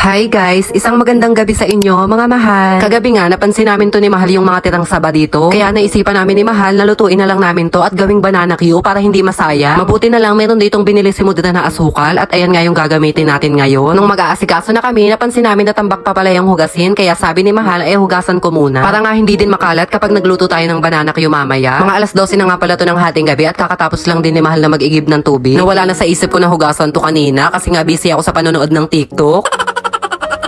Hi guys, isang magandang gabi sa inyo mga mahal. Kagabi nga napansin namin to ni Mahal yung mga tirang saba dito. Kaya naisipan namin ni Mahal na lutuin na lang namin to at gawing banana Q para hindi masaya. Mabuti na lang meron ditong binili si Mudra na asukal at ayan nga yung gagamitin natin ngayon. Nung mag-aasikaso na kami, napansin namin na tambak pa pala yung hugasin kaya sabi ni Mahal ay hugasan ko muna. Para nga hindi din makalat kapag nagluto tayo ng banana Q mamaya. Mga alas 12 na nga pala to ng hating gabi at kakatapos lang din ni Mahal na mag-igib ng tubig. Nawala na sa isip ko na hugasan to kanina kasi nga busy ako sa panonood ng TikTok.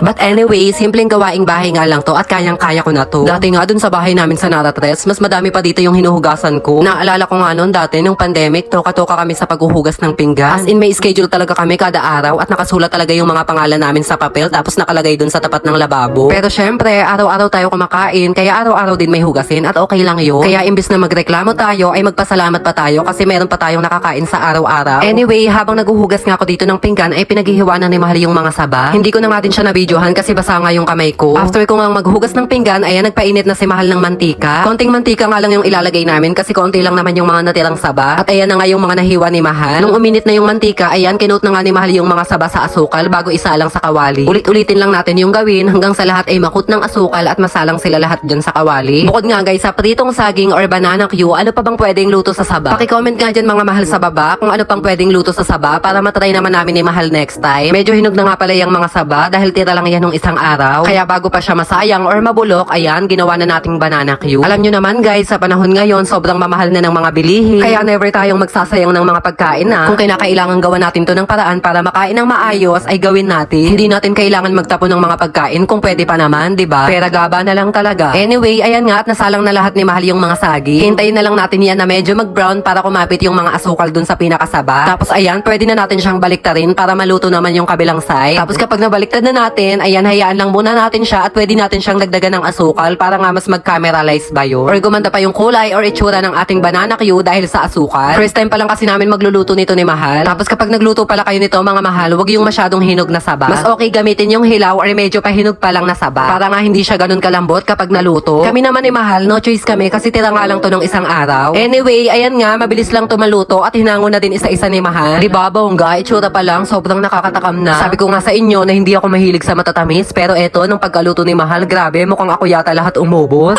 But anyway, simpleng gawaing bahay nga lang to at kayang-kaya ko na to. Dati nga dun sa bahay namin sa Naratres, mas madami pa dito yung hinuhugasan ko. Naalala ko nga noon dati, nung pandemic, toka-toka kami sa paghuhugas ng pinggan. As in, may schedule talaga kami kada araw at nakasulat talaga yung mga pangalan namin sa papel tapos nakalagay dun sa tapat ng lababo. Pero syempre, araw-araw tayo kumakain, kaya araw-araw din may hugasin at okay lang yun. Kaya imbis na magreklamo tayo, ay magpasalamat pa tayo kasi meron pa tayong nakakain sa araw-araw. Anyway, habang naguhugas nga ako dito ng pinggan, ay pinaghihiwa na ni Mahal yung mga saba. Hindi ko na nga din siya na-videohan kasi basa nga yung kamay ko. After ko nga maghugas ng pinggan, ayan, nagpainit na si Mahal ng mantika. Konting mantika nga lang yung ilalagay namin kasi konti lang naman yung mga natirang saba. At ayan na nga yung mga nahiwa ni Mahal. Nung uminit na yung mantika, ayan, kinot na nga ni Mahal yung mga saba sa asukal bago isa lang sa kawali. Ulit-ulitin lang natin yung gawin hanggang sa lahat ay makut ng asukal at masalang sila lahat dyan sa kawali. Bukod nga guys, sa pritong saging or banana Q, ano pa bang pwedeng luto sa saba? Pakicomment nga dyan mga mahal sa baba kung ano pang pwedeng luto sa saba para matry naman namin ni Mahal next time. Medyo hinog na nga pala yung mga saba dahil tira lang yan nung isang araw. Kaya bago pa siya masayang or mabulok, ayan, ginawa na nating banana Q. Alam nyo naman guys, sa panahon ngayon, sobrang mamahal na ng mga bilihin. Kaya never tayong magsasayang ng mga pagkain na. Kung kinakailangan gawa natin to ng paraan para makain ng maayos, ay gawin natin. Hindi natin kailangan magtapon ng mga pagkain kung pwede pa naman, di ba? Pera gaba na lang talaga. Anyway, ayan nga at nasalang na lahat ni Mahal yung mga sagi. Hintayin na lang natin yan na medyo mag-brown para kumapit yung mga asukal dun sa pinakasaba. Tapos ayan, pwede na natin siyang baliktarin para maluto naman yung kabilang side. Tapos kapag nabaliktad na natin, ayan, hayaan lang muna natin siya at pwede natin siyang dagdagan ng asukal para nga mas mag-cameralize ba yun? Or gumanda pa yung kulay or itsura ng ating banana Q dahil sa asukal. First time pa lang kasi namin magluluto nito ni Mahal. Tapos kapag nagluto pala kayo nito mga mahal, wag yung masyadong hinog na saba. Mas okay gamitin yung hilaw or medyo pahinog pa lang na saba. Para nga hindi siya ganun kalambot kapag naluto. Kami naman ni Mahal, no choice kami kasi tira nga lang to ng isang araw. Anyway, ayan nga, mabilis lang to maluto at hinango na din isa-isa ni Mahal. Di ba, bongga? Itsura pa lang, sobrang nakakatakam na. Sabi ko nga sa inyo na hindi ako mahilig sa matatamis, pero eto, nung pagkaluto ni Mahal, grabe, mukhang ako yata lahat umubos.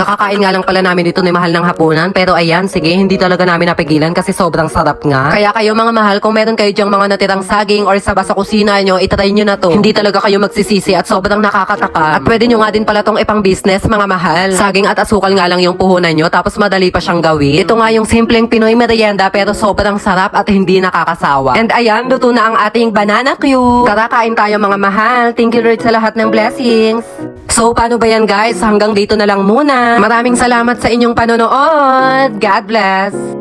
Kakakain nga lang pala namin dito ni Mahal ng hapunan. Pero ayan, sige, hindi talaga namin napigilan kasi sobrang sarap nga. Kaya kayo mga mahal, kung meron kayo diyang mga natirang saging or saba sa kusina nyo, itry nyo na to. Hindi talaga kayo magsisisi at sobrang nakakataka. At pwede nyo nga din pala tong ipang business, mga mahal. Saging at asukal nga lang yung puhunan nyo, tapos madali pa siyang gawin. Ito nga yung simpleng Pinoy merienda pero sobrang sarap at hindi nakakasawa. And ayan, luto na ang ating banana Q. Tara, kain tayo mga mahal. Thank you Lord sa lahat ng blessings. So, paano ba yan guys? Hanggang dito na lang muna. Maraming salamat sa inyong panonood. God bless.